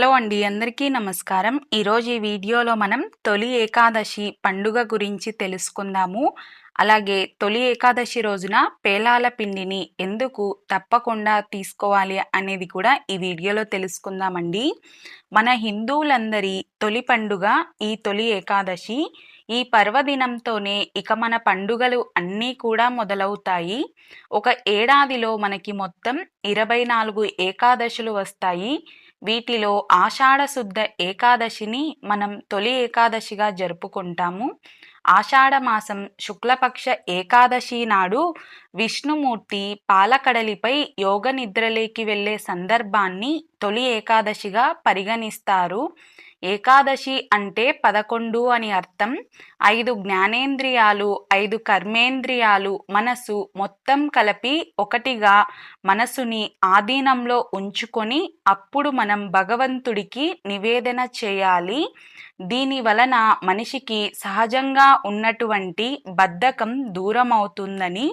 Hello అండి అందరికీ నమస్కారం. ఈరోజు ఈ వీడియోలో మనం తొలి ఏకాదశి పండుగ గురించి తెలుసుకుందాము. అలాగే తొలి ఏకాదశి రోజున పేలాల పిండిని ఎందుకు తప్పకుండా తీసుకోవాలి అనేది కూడా ఈ వీడియోలో తెలుసుకుందామండి. మన హిందువులందరి తొలి పండుగ ఈ తొలి ఏకాదశి. ఈ పర్వదినంతోనే ఇక మన పండుగలు అన్నీ కూడా మొదలవుతాయి. ఒక ఏడాదిలో మనకి మొత్తం ఇరవై నాలుగు ఏకాదశులు వస్తాయి. వీటిలో ఆషాఢశుద్ధ ఏకాదశిని మనం తొలి ఏకాదశిగా జరుపుకుంటాము. ఆషాఢ మాసం శుక్లపక్ష ఏకాదశి నాడు విష్ణుమూర్తి పాలకడలిపై యోగ నిద్రలేకి వెళ్ళే సందర్భాన్ని తొలి ఏకాదశిగా పరిగణిస్తారు. ఏకాదశి అంటే పదకొండు అని అర్థం. ఐదు జ్ఞానేంద్రియాలు ఐదు కర్మేంద్రియాలు మనసు మొత్తం కలిపి ఒకటిగా మనసుని ఆధీనంలో ఉంచుకొని అప్పుడు మనం భగవంతుడికి నివేదన చేయాలి. దీని వలన మనిషికి సహజంగా ఉన్నటువంటి బద్ధకం దూరమవుతుందని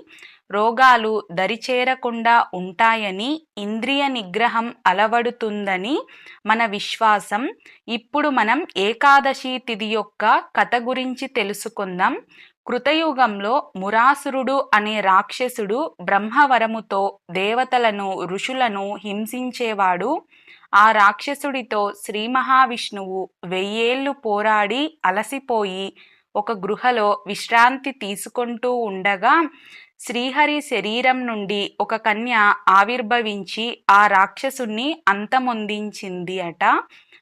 రోగాలు దరిచేరకుండా ఉంటాయని ఇంద్రియ నిగ్రహం అలవడుతుందని మన విశ్వాసం. ఇప్పుడు మనం ఏకాదశి తిథి యొక్క కథ గురించి తెలుసుకుందాం. కృతయుగంలో మురాసురుడు అనే రాక్షసుడు బ్రహ్మవరముతో దేవతలను ఋషులను హింసించేవాడు. ఆ రాక్షసుడితో శ్రీ మహావిష్ణువు వెయ్యేళ్ళు పోరాడి అలసిపోయి ఒక గృహలో విశ్రాంతి తీసుకుంటూ ఉండగా శ్రీహరి శరీరం నుండి ఒక కన్య ఆవిర్భవించి ఆ రాక్షసుణ్ణి అంతమొందించింది అట.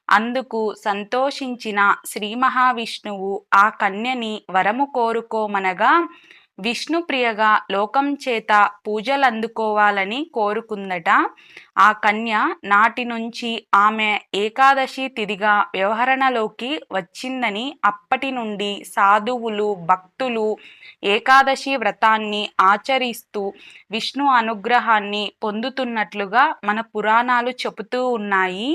అందుకు సంతోషించిన శ్రీ మహావిష్ణువు ఆ కన్యని వరము కోరుకోమనగా విష్ణుప్రియగా లోకం చేత పూజలు అందుకోవాలని కోరుకుందట. ఆ కన్య నాటి నుంచి ఆమె ఏకాదశి తిదిగా వ్యవహరణలోకి వచ్చిందని అప్పటి నుండి సాధువులు భక్తులు ఏకాదశి వ్రతాన్ని ఆచరిస్తూ విష్ణు అనుగ్రహాన్ని పొందుతున్నట్లుగా మన పురాణాలు చెబుతూ ఉన్నాయి.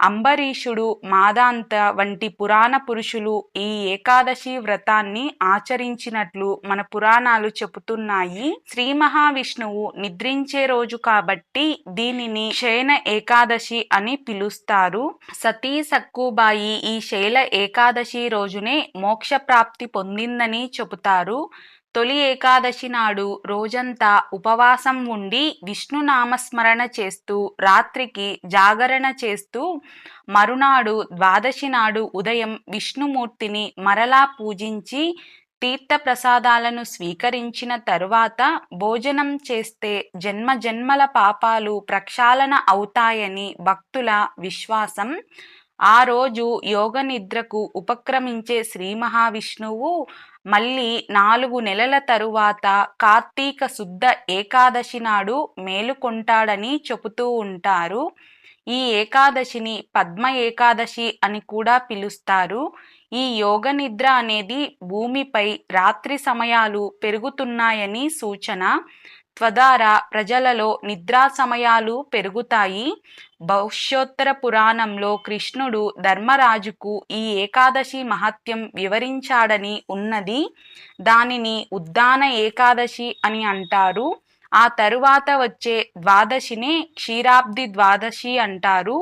అంబరీషుడు మాదాంత వంటి పురాణ పురుషులు ఈ ఏకాదశి వ్రతాన్ని ఆచరించినట్లు మన పురాణ పురాణాలు చెబుతున్నాయి. శ్రీ మహావిష్ణువు నిద్రించే రోజు కాబట్టి దీనిని శయన ఏకాదశి అని పిలుస్తారు. సతీ సక్కుబాయి ఈ శైల ఏకాదశి రోజునే మోక్ష ప్రాప్తి పొందిందని చెబుతారు. తొలి ఏకాదశి నాడు రోజంతా ఉపవాసం ఉండి విష్ణు నామస్మరణ చేస్తూ రాత్రికి జాగరణ చేస్తూ మరునాడు ద్వాదశి నాడు ఉదయం విష్ణుమూర్తిని మరలా పూజించి తీర్థప్రసాదాలను స్వీకరించిన తరువాత భోజనం చేస్తే జన్మ జన్మల పాపాలు ప్రక్షాళన అవుతాయని భక్తుల విశ్వాసం. ఆ రోజు యోగ నిద్రకు ఉపక్రమించే శ్రీ మహావిష్ణువు మళ్ళీ నాలుగు నెలల తరువాత కార్తీక శుద్ధ ఏకాదశి నాడు మేలుకొంటాడని చెబుతూ ఉంటారు. ఈ ఏకాదశిని పద్మ ఏకాదశి అని కూడా పిలుస్తారు. ఈ యోగ నిద్ర అనేది భూమిపై రాత్రి సమయాలు పెరుగుతున్నాయని సూచన. త్వదారా ప్రజలలో నిద్రా సమయాలు పెరుగుతాయి. భవిష్యోత్తర పురాణంలో కృష్ణుడు ధర్మరాజుకు ఈ ఏకాదశి మహత్యం వివరించాడని ఉన్నది. దానిని ఉద్దాన ఏకాదశి అని అంటారు. ఆ తరువాత వచ్చే ద్వాదశిని క్షీరాబ్ది ద్వాదశి అంటారు.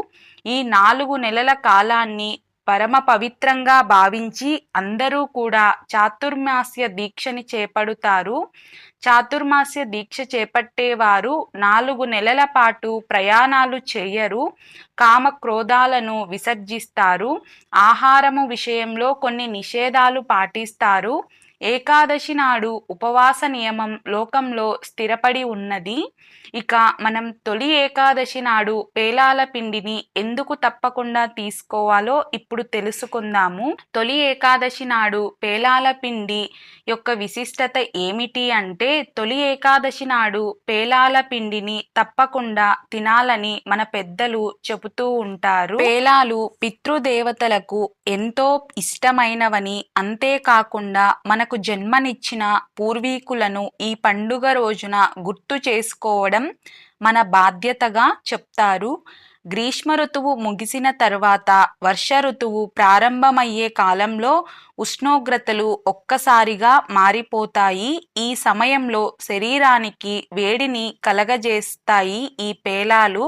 ఈ నాలుగు నెలల కాలాన్ని పరమ పవిత్రంగా భావించి అందరూ కూడా చాతుర్మాస్య దీక్షని చేపడుతారు. చాతుర్మాస్య దీక్ష చేపట్టేవారు నాలుగు నెలల పాటు ప్రయాణాలు చేయరు. కామ క్రోధాలను విసర్జిస్తారు. ఆహారము విషయంలో కొన్ని నిషేధాలు పాటిస్తారు. ఏకాదశి నాడు ఉపవాస నియమం లోకంలో స్థిరపడి ఉన్నది. ఇక మనం తొలి ఏకాదశి నాడు పేలాల పిండిని ఎందుకు తప్పకుండా తీసుకోవాలో ఇప్పుడు తెలుసుకుందాము. తొలి ఏకాదశి నాడు పేలాల పిండి యొక్క విశిష్టత ఏమిటి అంటే తొలి ఏకాదశి నాడు పేలాల పిండిని తప్పకుండా తినాలని మన పెద్దలు చెబుతూ ఉంటారు. పేలాలు పితృదేవతలకు ఎంతో ఇష్టమైనవని అంతేకాకుండా మనకు మనకు జన్మనిచ్చిన పూర్వీకులను ఈ పండుగ రోజున గుర్తు చేసుకోవడం మన బాధ్యతగా చెప్తారు. గ్రీష్మ ఋతువు ముగిసిన తర్వాత వర్ష ఋతువు ప్రారంభమయ్యే కాలంలో ఉష్ణోగ్రతలు ఒక్కసారిగా మారిపోతాయి. ఈ సమయంలో శరీరానికి వేడిని కలగజేస్తాయి ఈ పేలాలు.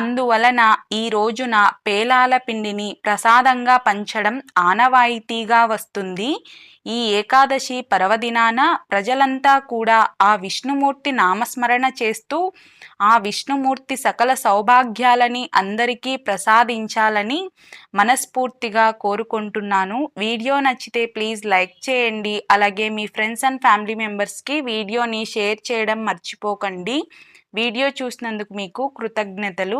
అందువలన ఈ రోజున పేలాల పిండిని ప్రసాదంగా పంచడం ఆనవాయితీగా వస్తుంది. ఈ ఏకాదశి పర్వదినాన ప్రజలంతా కూడా ఆ విష్ణుమూర్తి నామస్మరణ చేస్తూ ఆ విష్ణుమూర్తి సకల సౌభాగ్యాలని అందరికీ ప్రసాదించాలని మనస్ఫూర్తిగా కోరుకుంటున్నాను. వీడియో నచ్చితే ప్లీజ్ లైక్ చేయండి. అలాగే మీ ఫ్రెండ్స్ అండ్ ఫ్యామిలీ మెంబర్స్కి వీడియోని షేర్ చేయడం మర్చిపోకండి. వీడియో చూసినందుకు మీకు కృతజ్ఞతలు.